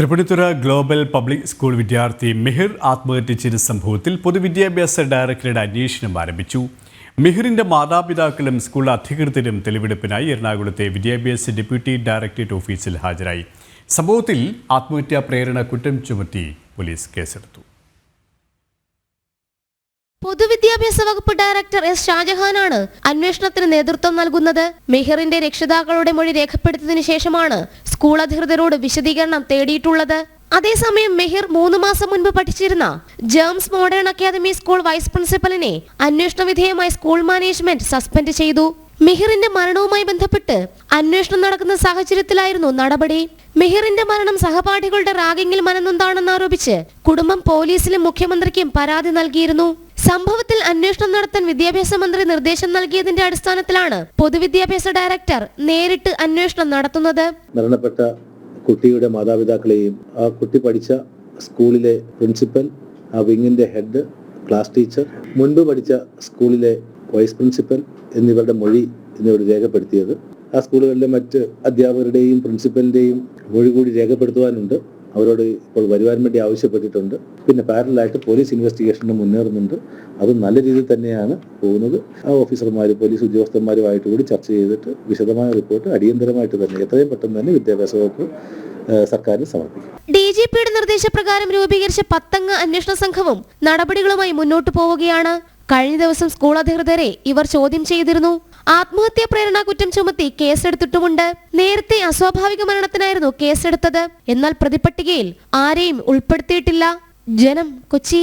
Tripunithura global public school വിദ്യാർത്ഥി മിഹിർ ആത്മഹത്യ ചെയ്ത സംഭവത്തിൽ പൊതുവിദ്യാഭ്യാസ ഡയറക്ടറുടെ അന്വേഷണം ആരംഭിച്ചു. മിഹിറിന്റെ മാതാപിതാക്കളും സ്കൂൾ അധികൃതരും തെളിവെടുപ്പിനായി എറണാകുളത്തെ വിദ്യാഭ്യാസ ഡെപ്യൂട്ടി ഡയറക്ടറേറ്റ് ഓഫീസിൽ ഹാജരായി. സംഭവത്തിൽ ആത്മഹത്യാ പ്രേരണ കുറ്റം ചുമത്തി പോലീസ് കേസെടുത്തു. പൊതുവിദ്യാഭ്യാസ വകുപ്പ് ഡയറക്ടർ എസ് ഷാജഹാനാണ് അന്വേഷണത്തിന് നേതൃത്വം നൽകുന്നത്. മെഹറിന്റെ രക്ഷിതാക്കളുടെ മൊഴി രേഖപ്പെടുത്തിയതിനു ശേഷമാണ് സ്കൂൾ അധികൃതരോട് വിശദീകരണം തേടിയിട്ടുള്ളത്. അതേസമയം മെഹിർ മൂന്ന് മാസം മുൻപ് പഠിച്ചിരുന്ന GEMS modern academy school vice പ്രിൻസിപ്പലിനെ അന്വേഷണ വിധേയമായി സ്കൂൾ മാനേജ്മെന്റ് സസ്പെൻഡ് ചെയ്തു. മെഹിറിന്റെ മരണവുമായി ബന്ധപ്പെട്ട് അന്വേഷണം നടക്കുന്ന സാഹചര്യത്തിലായിരുന്നു നടപടി. മെഹിറിന്റെ മരണം സഹപാഠികളുടെ റാഗിങ്ങിൽ മനനൊന്താണെന്ന് ആരോപിച്ച് കുടുംബം പോലീസിലും മുഖ്യമന്ത്രിക്കും പരാതി നൽകിയിരുന്നു. സംഭവത്തിൽ അന്വേഷണം നടത്താൻ വിദ്യാഭ്യാസ മന്ത്രി നിർദ്ദേശം നൽകിയതിന്റെ അടിസ്ഥാനത്തിലാണ് പൊതുവിദ്യാഭ്യാസ ഡയറക്ടർ നേരിട്ട് അന്വേഷണം നടത്തുന്നത്. മരണപ്പെട്ട കുട്ടിയുടെ മാതാപിതാക്കളെയും ആ കുട്ടി പഠിച്ച സ്കൂളിലെ പ്രിൻസിപ്പൽ ആ വിങ്ങിന്റെ ഹെഡ് ക്ലാസ് ടീച്ചർ മുൻപ് പഠിച്ച സ്കൂളിലെ വൈസ് പ്രിൻസിപ്പൽ എന്നിവരുടെ മൊഴി എന്നിവർ രേഖപ്പെടുത്തിയത്. ആ സ്കൂളുകളിലെ മറ്റ് അധ്യാപകരുടെയും പ്രിൻസിപ്പലിന്റെയും മൊഴി കൂടി രേഖപ്പെടുത്തുവാനുണ്ട്. അവരോട് ഇപ്പോൾ വരുവാൻ വേണ്ടി ആവശ്യപ്പെട്ടിട്ടുണ്ട്. പിന്നെ പാരലായിട്ട് പോലീസ് ഇൻവെസ്റ്റിഗേഷനും മുന്നേറുന്നുണ്ട്. അത് നല്ല രീതിയിൽ തന്നെയാണ് പോകുന്നത്. ആ ഓഫീസർമാർ പോലീസ് ഉദ്യോഗസ്ഥന്മാരുമായിട്ട് കൂടി ചർച്ച ചെയ്തിട്ട് വിശദമായ റിപ്പോർട്ട് അടിയന്തരമായിട്ട് തന്നെ എത്രയും പെട്ടെന്ന് തന്നെ വിദ്യാഭ്യാസ വകുപ്പ് സർക്കാരിന് സമർപ്പിക്കും. ഡി ജി പിയുടെ നിർദ്ദേശപ്രകാരം രൂപീകരിച്ച പത്തംഗ അന്വേഷണ സംഘവും നടപടികളുമായി മുന്നോട്ടു പോവുകയാണ്. കഴിഞ്ഞ ദിവസം സ്കൂൾ അധികൃതരെ ഇവർ ചോദ്യം ചെയ്തിരുന്നു. ആത്മഹത്യാ പ്രേരണ കുറ്റം ചുമത്തി കേസെടുത്തിട്ടുമുണ്ട്. നേരത്തെ അസ്വാഭാവിക മരണത്തിനായിരുന്നു കേസെടുത്തത്. എന്നാൽ പ്രതിപട്ടികയിൽ ആരെയും ഉൾപ്പെടുത്തിയിട്ടില്ല. ജനം കൊച്ചി.